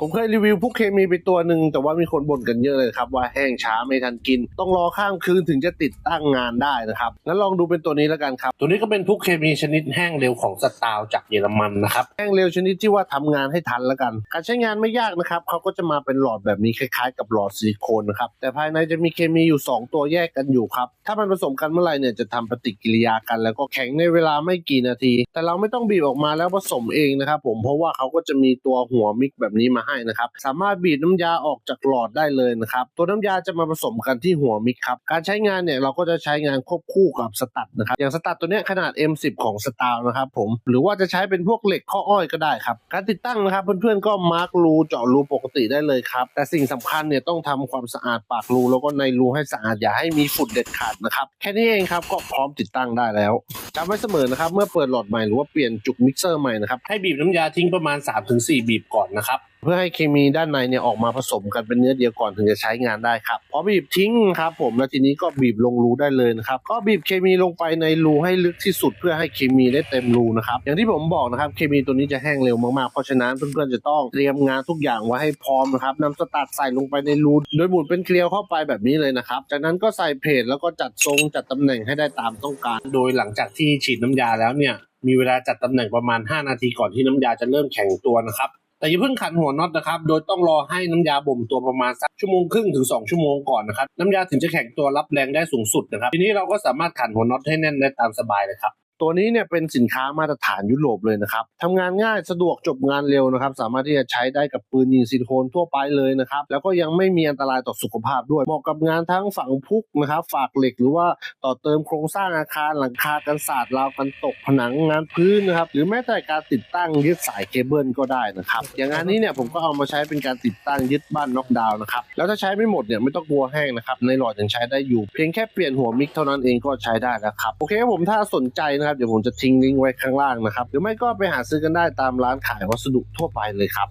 ผมเคยรีวิวพวกเคมีไปตัวหนึ่งแต่ว่ามีคนบ่นกันเยอะเลยครับว่าแห้งช้าไม่ทันกิน ต้องรอข้ามคืนถึงจะติดตั้งงานได้นะครับงั้นลองดูเป็นตัวนี้แล้วกันครับ ตัวนี้ก็เป็นพวกเคมีชนิดแห้งเร็วของสตาร์จากเยอรมันนะครับแห้งเร็วชนิดที่ว่าทำงานให้ทันแล้วกัน การใช้งานไม่ยากนะครับเขาก็จะมาเป็นหลอดแบบนี้คล้ายๆ กับหลอดซิลิโคนนะครับแต่ภายในจะมีเคมีอยู่ 2 ตัวแยกกันอยู่ครับถ้ามันผสมกันเมื่อไหร่เนี่ยจะทำปฏิกิริยากัน แล้วก็แข็งในเวลาไม่กี่นาที แต่เราไม่ต้องบีบออกมาแล้วผสมเองนะครับผมเพราะว่าเขาก็จะมีตัวหัวมิกแบบนี้มาให้นะครับ สามารถบีบน้ำยาออกจากหลอดได้เลยนะครับ ตัวน้ำยาจะมาผสมกันที่หัวมิกครับ การใช้งานเนี่ยเราก็จะใช้งานควบคู่กับสตัดนะครับ อย่างสตัดตัวเนี้ยขนาด M10 ของสตาร์นะครับผม หรือว่าจะใช้เป็นพวกเหล็กข้ออ้อยก็ได้ครับ การติดตั้งนะครับเพื่อนๆก็มาร์กรูเจาะรูปกติได้เลยครับ แต่สิ่งสำคัญเนี่ยต้องทำความสะอาดปากรูแล้วก็ในรูให้สะอาดอย่าให้มีฝุ่นเด็ดขาดนะครับแค่นี้เองครับก็พร้อมติดตั้งได้แล้วจำไว้เสมอนะครับเมื่อเปิดหลอดใหม่หรือว่าเปลี่ยนจุกมิกเซอร์ใหม่นะครับให้บีบน้ำยาทิ้งประมาณ 3-4 บีบก่อนนะครับ เพื่อให้เคมีด้านในเนี่ยออกมาผสมกันเป็นเนื้อเดียวก่อนถึงจะใช้งานได้ครับพอบีบทิ้งครับผมแล้วทีนี้ก็บีบลงรูได้เลยนะครับก็บีบเคมีลงไปในรูให้ลึกที่สุด เพื่อให้เคมีได้เต็มรูนะครับอย่างที่ผมบอกนะครับเคมีตัวนี้จะแห้งเร็วมากๆเพราะฉะนั้นเพื่อนๆจะต้องเตรียมงานทุกอย่างไว้ให้พร้อมนะครับนำสตาร์ทใส่ลงไปในรูโดยหมุนเป็นเกลียวเข้าไปแบบนี้เลยนะครับจากนั้นก็ใส่เพจแล้วก็จัดทรงจัดตำแหน่งให้ได้ตามต้องการ โดยหลังจากที่ฉีดน้ำยาแล้วเนี่ยมีเวลาจัดตำแหน่งประมาณ 5 นาทีก่อนที่น้ำยาจะเริ่มแข็งตัวนะครับ แต่อย่าเพิ่งขันหัวน็อตนะครับ โดยต้องรอให้น้ำยาบ่มตัวประมาณสักชั่วโมงครึ่งถึง 2 ชั่วโมงก่อนนะครับ น้ำยาถึงจะแข็งตัวรับแรงได้สูงสุดนะครับ ทีนี้เราก็สามารถขันหัวน็อตให้แน่นได้ตามสบายเลยครับ ตัวนี้เนี่ยเป็นสินค้ามาตรฐานยุโรปเลยนะครับทำงานง่ายสะดวกจบงานเร็วนะครับ สามารถที่จะใช้ได้กับปืนยิงซิลิโคนทั่วไปเลยนะครับ แล้วก็ยังไม่มีอันตรายต่อสุขภาพด้วย เหมาะกับงานทั้งฝังพุกนะครับ ฝากเหล็กหรือว่าต่อเติมโครงสร้างอาคารหลังคากันศาสตร์ราวกันตกผนังงานพื้นนะครับ หรือแม้แต่การติดตั้งยึดสายเคเบิลก็ได้นะครับ อย่างงานนี้เนี่ยผมก็เอามาใช้เป็นการติดตั้งยึดบ้านน็อกดาวน์นะครับ แล้วถ้าใช้ไม่หมดเนี่ยไม่ต้องกลัวแห้งนะครับ ในหลอดยังใช้ได้อยู่ เพียงแค่เปลี่ยนหัวมิกเท่านั้นเองก็ใช้ได้แล้วครับ โอเคผมถ้าสนใจนะครับเดี๋ยวผมจะทิ้งลิงก์ไว้ข้างล่างนะครับหรือไม่ก็ไปหาซื้อกันได้ตามร้านขายวัสดุทั่วไปเลยครับ